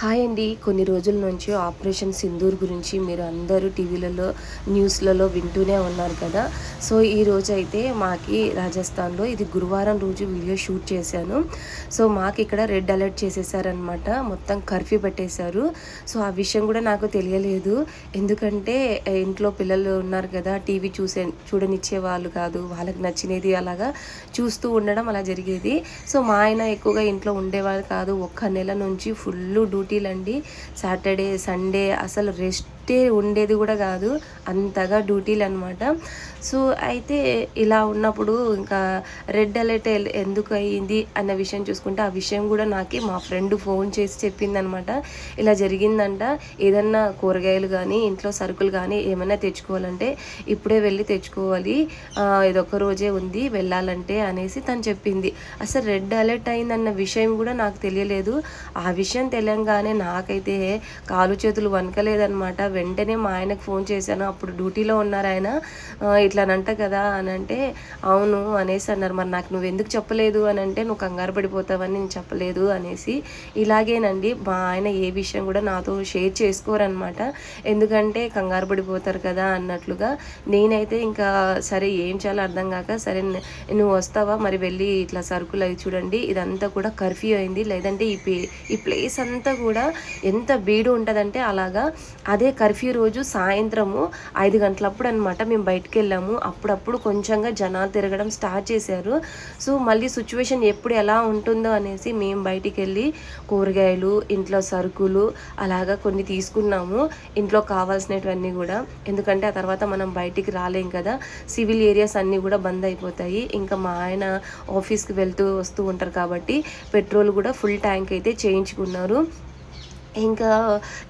Hi అండి. కొన్ని రోజుల నుంచి ఆపరేషన్ సింధూర్ గురించి మీరు అందరూ టీవీలలో న్యూస్లలో వింటూనే ఉన్నారు కదా. సో ఈ రోజు అయితే మాకి రాజస్థాన్లో ఇది గురువారం రోజు వీడియో షూట్ చేశాను. సో మాకు ఇక్కడ రెడ్ అలర్ట్ చేసేసారనమాట మొత్తం కర్ఫ్యూ పెట్టేశారు. సో ఆ విషయం కూడా నాకు తెలియలేదు. ఎందుకంటే ఇంట్లో పిల్లలు ఉన్నారు కదా టీవీ చూసే చూడనిచ్చే వాళ్ళు కాదు. వాళ్ళకి నచ్చినది అలాగా చూస్తూ ఉండడం అలా జరిగేది. సో మా ఆయన ఎక్కువగా ఇంట్లో ఉండేవాళ్ళు కాదు. ఒక్క నెల నుంచి ఫుల్ డ్యూటీలు అండి సాటర్డే సండే అసలు రెస్ట్ ఉండేది కూడా కాదు అంతగా డ్యూటీలు అనమాట సో అయితే ఇలా ఉన్నప్పుడు ఇంకా రెడ్ అలర్ట్ ఎందుకు అయ్యింది అన్న విషయం చూసుకుంటే ఆ విషయం కూడా నాకు మా ఫ్రెండ్ ఫోన్ చేసి చెప్పిందనమాట ఇలా జరిగిందంట. ఏదన్నా కూరగాయలు కానీ ఇంట్లో సరుకులు కానీ ఏమైనా తెచ్చుకోవాలంటే ఇప్పుడే వెళ్ళి తెచ్చుకోవాలి. ఇదొక రోజే ఉంది వెళ్ళాలంటే అనేసి తను చెప్పింది. అసలు రెడ్ అలర్ట్ అయిందన్న విషయం కూడా నాకు తెలియలేదు. ఆ విషయం తెలియంగానే నాకైతే కాలు చేతులు వనకలేదనమాట వెంటనే మా ఆయనకు ఫోన్ చేశాను. అప్పుడు డ్యూటీలో ఉన్నారు ఆయన. "ఆ, ఇట్లానంట కదా అని అంటే అవును అనేసి అన్నారు. మరి నాకు నువ్వు ఎందుకు చెప్పలేదు? అని అంటే నువ్వు కంగారు పడిపోతావని నేను చెప్పలేదు అనేసి. ఇలాగేనండి. మా ఆయన ఏ విషయం కూడా నాతో షేర్ చేసుకోరనమాట ఎందుకంటే కంగారు పడిపోతారు కదా అన్నట్లుగా. నేనైతే ఇంకా సరే ఏం చేయాలో అర్థం కాక సరే నువ్వు వస్తావా? మరి వెళ్ళి ఇట్లా సరుకులు అవి చూడండి. ఇదంతా కూడా కర్ఫ్యూ అయింది. లేదంటే ఈ ప్లే ఈ ప్లేస్ అంతా కూడా ఎంత బీడు ఉంటుందంటే అలాగా. అదే కర్ఫ్యూ కర్ఫ్యూ రోజు సాయంత్రము ఐదు గంటలప్పుడు అనమాట మేము బయటకు వెళ్ళాము అప్పుడప్పుడు కొంచెంగా జనాలు తిరగడం స్టార్ట్ చేశారు. సో మళ్ళీ సిచ్యువేషన్ ఎప్పుడు ఎలా ఉంటుందో అనేసి మేము బయటికి వెళ్ళి కూరగాయలు ఇంట్లో సరుకులు అలాగా కొన్ని తీసుకున్నాము. ఇంట్లో కావాల్సినటువన్నీ కూడా. ఎందుకంటే ఆ తర్వాత మనం బయటికి రాలేం కదా. సివిల్ ఏరియాస్ అన్నీ కూడా బంద్ అయిపోతాయి. ఇంకా మా ఆయన ఆఫీస్కి వెళ్తూ వస్తూ ఉంటారు కాబట్టి పెట్రోల్ కూడా ఫుల్ ట్యాంక్ అయితే చేయించుకున్నారు. ఇంకా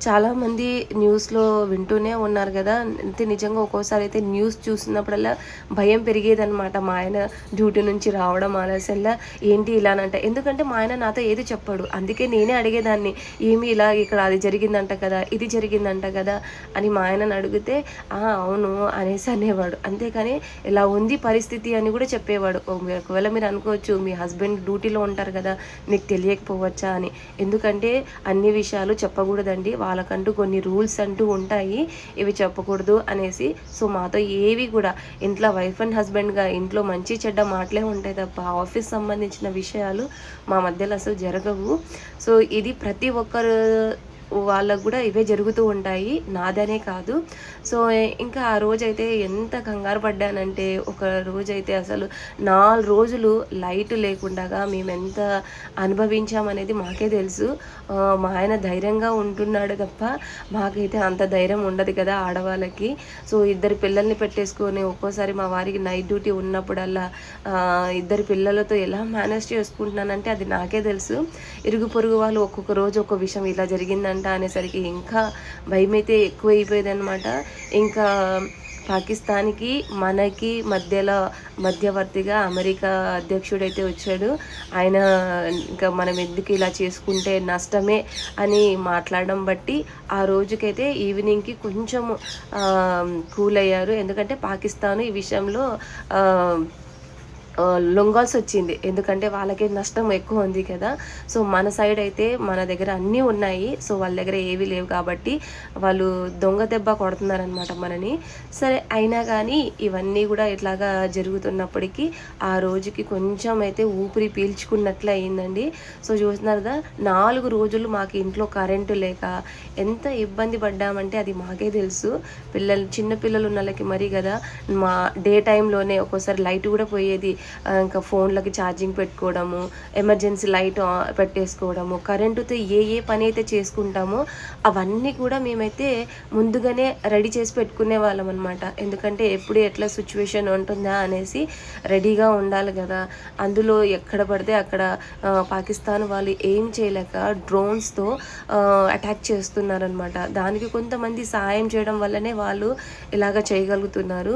చాలామంది న్యూస్లో వింటూనే ఉన్నారు కదా. అయితే నిజంగా ఒక్కోసారి అయితే న్యూస్ చూసినప్పుడల్లా భయం పెరిగేదనమాట మా ఆయన డ్యూటీ నుంచి రావడం ఆలస్యంలా ఏంటి ఇలానంట ఎందుకంటే మా ఆయన నాతో ఏది చెప్పాడు. అందుకే నేనే అడిగేదాన్ని ఏమి ఇలా ఇక్కడ అది జరిగిందంట కదా ఇది జరిగిందంట కదా అని మా ఆయనను అడిగితే "ఆ, అవును అనేసి అనేవాడు. అంతేకాని ఇలా ఉంది పరిస్థితి అని కూడా చెప్పేవాడు. ఒకవేళ మీరు అనుకోవచ్చు మీ హస్బెండ్ డ్యూటీలో ఉంటారు కదా మీకు తెలియకపోవచ్చా అని. ఎందుకంటే అన్ని విషయాలు చెప్పకూడదండి. వాళ్ళకంటూ కొన్ని రూల్స్ అంటూ ఉంటాయి. ఇవి చెప్పకూడదు అనేసి. సో మాతో ఏవి కూడా ఇంట్లో వైఫ్ అండ్ హస్బెండ్గా ఇంట్లో మంచి చెడ్డ మాటలే ఉంటాయి తప్ప ఆఫీస్ సంబంధించిన విషయాలు మా మధ్యలో అసలు జరగవు. సో ఇది ప్రతి ఒక్కరు వాళ్ళకు కూడా ఇవే జరుగుతూ ఉంటాయి. నాదనే కాదు. సో ఇంకా ఆ రోజైతే ఎంత కంగారు పడ్డానంటే ఒక రోజైతే అసలు నాలుగు రోజులు లైట్ లేకుండా మేము ఎంత అనుభవించామనేది మాకే తెలుసు. మా ఆయన ధైర్యంగా ఉంటున్నాడు తప్ప మాకైతే అంత ధైర్యం ఉండదు కదా ఆడవాళ్ళకి. సో ఇద్దరు పిల్లల్ని పెట్టేసుకొని ఒక్కోసారి మా వారికి నైట్ డ్యూటీ ఉన్నప్పుడల్లా ఇద్దరు పిల్లలతో ఎలా మేనేజ్ చేసుకుంటున్నానంటే అది నాకే తెలుసు. ఇరుగు పొరుగు వాళ్ళు ఒక్కొక్క రోజు ఒక్కొక్క విషయం ఇలా జరిగిందంటే అనేసరికి ఇంకా భయం అయితే ఎక్కువ అనమాట ఇంకా పాకిస్తాన్కి మనకి మధ్యలో మధ్యవర్తిగా అమెరికా అధ్యక్షుడైతే వచ్చాడు. ఆయన ఇంకా మనం ఎందుకు ఇలా చేసుకుంటే నష్టమే అని మాట్లాడడం బట్టి ఆ రోజుకైతే ఈవినింగ్కి కొంచెం కూల్ అయ్యారు ఎందుకంటే పాకిస్తాన్ ఈ విషయంలో లొంగాల్సి వచ్చింది ఎందుకంటే వాళ్ళకి నష్టం ఎక్కువ ఉంది కదా. సో మన సైడ్ అయితే మన దగ్గర అన్నీ ఉన్నాయి. సో వాళ్ళ దగ్గర ఏవి లేవు కాబట్టి వాళ్ళు దొంగ దెబ్బ కొడుతున్నారనమాట మనని. సరే అయినా కానీ ఇవన్నీ కూడా ఇట్లాగా జరుగుతున్నప్పటికీ ఆ రోజుకి కొంచెం అయితే ఊపిరి పీల్చుకున్నట్లు అయిందండి. సో చూస్తున్నారు కదా నాలుగు రోజులు మాకు ఇంట్లో కరెంటు లేక ఎంత ఇబ్బంది పడ్డామంటే అది మాకే తెలుసు. పిల్లలు చిన్న పిల్లలు ఉన్న వాళ్ళకి మరీ కదా మా డే టైంలోనే ఒక్కోసారి లైట్ కూడా పోయేది. ఇంకా ఫోన్లకి ఛార్జింగ్ పెట్టుకోవడము ఎమర్జెన్సీ లైట్ పెట్టేసుకోవడము కరెంటుతో ఏ ఏ పని అయితే చేసుకుంటామో అవన్నీ కూడా మేమైతే ముందుగానే రెడీ చేసి పెట్టుకునే వాళ్ళం అనమాట ఎందుకంటే ఎప్పుడు ఎట్లా సిచ్యువేషన్ ఉంటుందా అనేసి రెడీగా ఉండాలి కదా. అందులో ఎక్కడ పడితే అక్కడ పాకిస్తాన్ వాళ్ళు ఏం చేయలేక డ్రోన్స్తో అటాక్ చేస్తున్నారనమాట దానికి కొంతమంది సహాయం చేయడం వల్లనే వాళ్ళు ఇలాగ చేయగలుగుతున్నారు.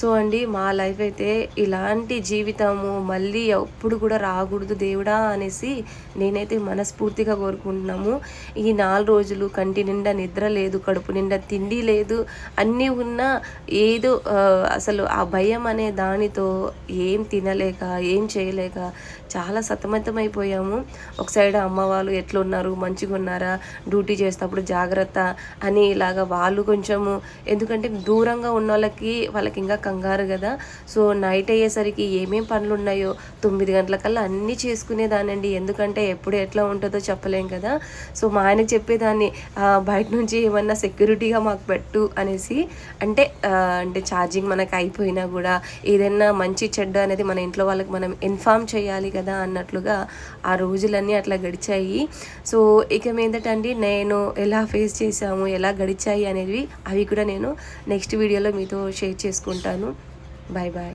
సో అండి మా లైఫ్ అయితే ఇలాంటి జీవితము మళ్ళీ ఎప్పుడు కూడా రాకూడదు దేవుడా అనేసి నేనైతే మనస్ఫూర్తిగా కోరుకుంటున్నాము. ఈ నాలుగు రోజులు కంటి నిండా నిద్ర లేదు కడుపు నిండా తిండి లేదు అన్నీ ఉన్నా ఏదో అసలు ఆ భయం అనే దానితో ఏం తినలేక ఏం చేయలేక చాలా సతమతమైపోయాము. ఒక సైడ్ అమ్మ వాళ్ళు ఎట్లున్నారు మంచిగా ఉన్నారా డ్యూటీ చేసేటప్పుడు జాగ్రత్త అని ఇలాగా వాళ్ళు కొంచెము ఎందుకంటే దూరంగా ఉన్న వాళ్ళకి వాళ్ళకి ఇంకా కంగారు కదా. సో నైట్ అయ్యేసరికి ఏమేం పనులు ఉన్నాయో తొమ్మిది గంటలకల్లా అన్నీ చేసుకునేదానండి ఎందుకంటే ఎప్పుడు ఎట్లా ఉంటుందో చెప్పలేం కదా. సో మా ఆయన చెప్పేదాన్ని బయట నుంచి ఏమన్నా సెక్యూరిటీగా మాకు పెట్టు అనేసి. అంటే అంటే ఛార్జింగ్ మనకు అయిపోయినా కూడా ఏదైనా మంచి చెడ్డ అనేది మన ఇంట్లో వాళ్ళకి మనం ఇన్ఫామ్ చేయాలి కదా అన్నట్లుగా ఆ రోజులన్నీ అట్లా గడిచాయి. సో ఇక మీదటండి నేను ఎలా ఫేస్ చేశాము ఎలా గడిచాయి అనేవి అవి కూడా నేను నెక్స్ట్ వీడియోలో మీతో షేర్ చేసుకుంటాను. Bye bye